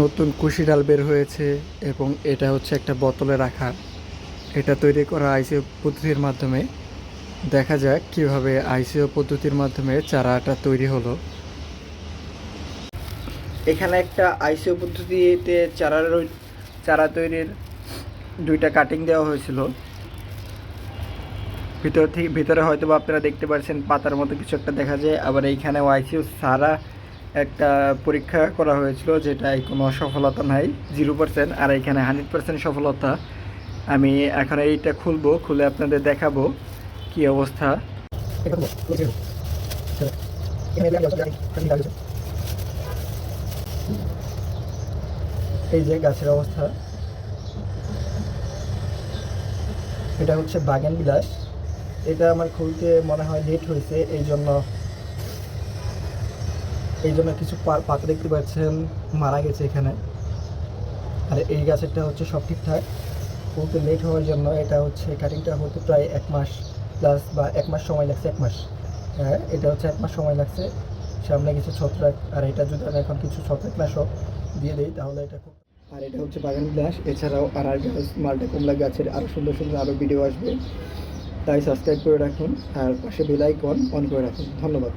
নতুন কুশি ডাল বের হয়েছে এবং এটা হচ্ছে একটা বোতলে রাখা। এটা তৈরি করা আইসিও পদ্ধতির মাধ্যমে। দেখা যাক কীভাবে আইসিও পদ্ধতির মাধ্যমে চারাটা তৈরি হলো। এখানে একটা আইসিও পদ্ধতিতে চারার চারা তৈরির দুইটা কাটিং দেওয়া হয়েছিল। ভিতর থেকে, ভিতরে হয়তো আপনারা দেখতে পাচ্ছেন পাতার মতো কিছু একটা দেখা যায়। আবার এইখানে আইসিও সারা একটা পরীক্ষা করা হয়েছিল যেটায় কোনো সফলতা নাই জিরো পার্সেন্ট আর এখানে হান্ড্রেড পার্সেন্ট সফলতা। আমি এখন এইটা খুলবো, খুলে আপনাদের দেখাবো কি অবস্থা। এই যে গাছের অবস্থা। এটা হচ্ছে বাগান বিলাস। এটা আমার খুলতে মনে হয় লেট হয়েছে এই জন্য এই জন্য কিছু পাতা দেখতে পাচ্ছেন, মারা গেছে এখানে। আর এই গাছেরটা হচ্ছে সব ঠিকঠাক। খুলতে লেট হওয়ার জন্য এটা হচ্ছে কাটিংটা হতে প্রায় এক মাস প্লাস বা এক মাস সময় লাগছে, এক মাস। হ্যাঁ এটা হচ্ছে এক মাস সময় লাগছে। সামনে কিছু ছত্রাক, আর এটা যদি আমি এখন কিছু ছত্রাকনাশক দিয়ে দিই, তাহলে এটা খুব আর এটা হচ্ছে বাগান গ্লাস, এছাড়াও আর আর গাছ, মালটা কমলা গাছের আরও সুন্দর সুন্দর আরও ভিডিও আসবে। তাই সাবস্ক্রাইব করে রাখুন, আর পাশে বেল আইকন অন করে রাখুন। ধন্যবাদ।